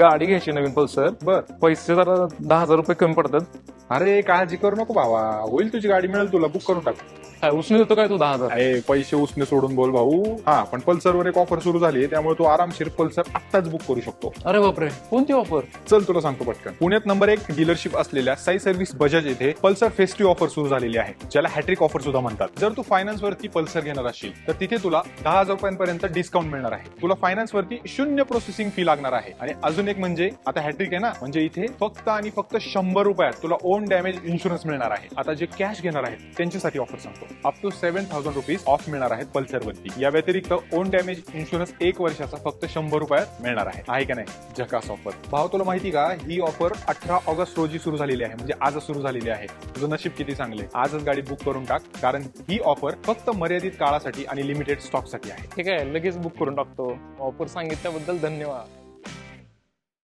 गाडी घ्यायची नवीन पल्सर. बर. पैसे जरा दहा हजार रुपये कमी पडतात. अरे काळजी करू नको भावा. होईल तुझी गाडी मिळेल तुला. बुक करून टाक. काय उसने देतो काय तू दहा हजार? अरे पैसे उसने सोडून बोल भाऊ. हा पण पल्सरवर एक ऑफर सुरू झाली आहे त्यामुळे तू आरामशीर पल्सर आत्ताच बुक करू शकतो. अरे बापरे कोणती ऑफर चल तुला सांगतो पटकन. पुण्यात नंबर एक डीलरशिप असलेल्या साई सर्व्हिस बजाज येथे पल्सर फेस्टिव्ह ऑफर सुरू झालेली आहे ज्याला हॅट्रिक ऑफर सुद्धा म्हणतात. जर तू फायनान्स वरती पल्सर घेणार असशील तर तिथे तुला दहा हजार रुपयांपर्यंत डिस्काउंट मिळणार आहे. तुला फायनान्स वरती शून्य प्रोसेसिंग फी लागणार आहे. आणि अजून एक म्हणजे आता हॅट्रिक आहे ना म्हणजे इथे फक्त आणि फक्त शंभर रुपयात तुला ओन डॅमेज इन्शुरन्स मिळणार आहे. आता जे कॅश घेणार आहेत त्यांच्यासाठी ऑफर सांगतो. Up to seven thousand rupees off मिळणार आहेत पल्सर वरती या व्यतिरिक्त ओन डॅमेज इन्शुरन्स एक वर्षाचा फक्त शंभर रुपयात मिळणार आहे. आहे का नाही? झकास ऑफर भाव तुला माहिती का ही ऑफर अठरा ऑगस्ट रोजी सुरू झालेली आहे. म्हणजे आजच सुरू झालेली आहे. तुझं नशीब किती चांगले आजच गाडी बुक करून टाक. कारण ही ऑफर फक्त मर्यादित काळासाठी आणि लिमिटेड स्टॉकसाठी आहे. ठीक आहे लगेच बुक करून टाकतो. ऑफर सांगितल्याबद्दल धन्यवाद.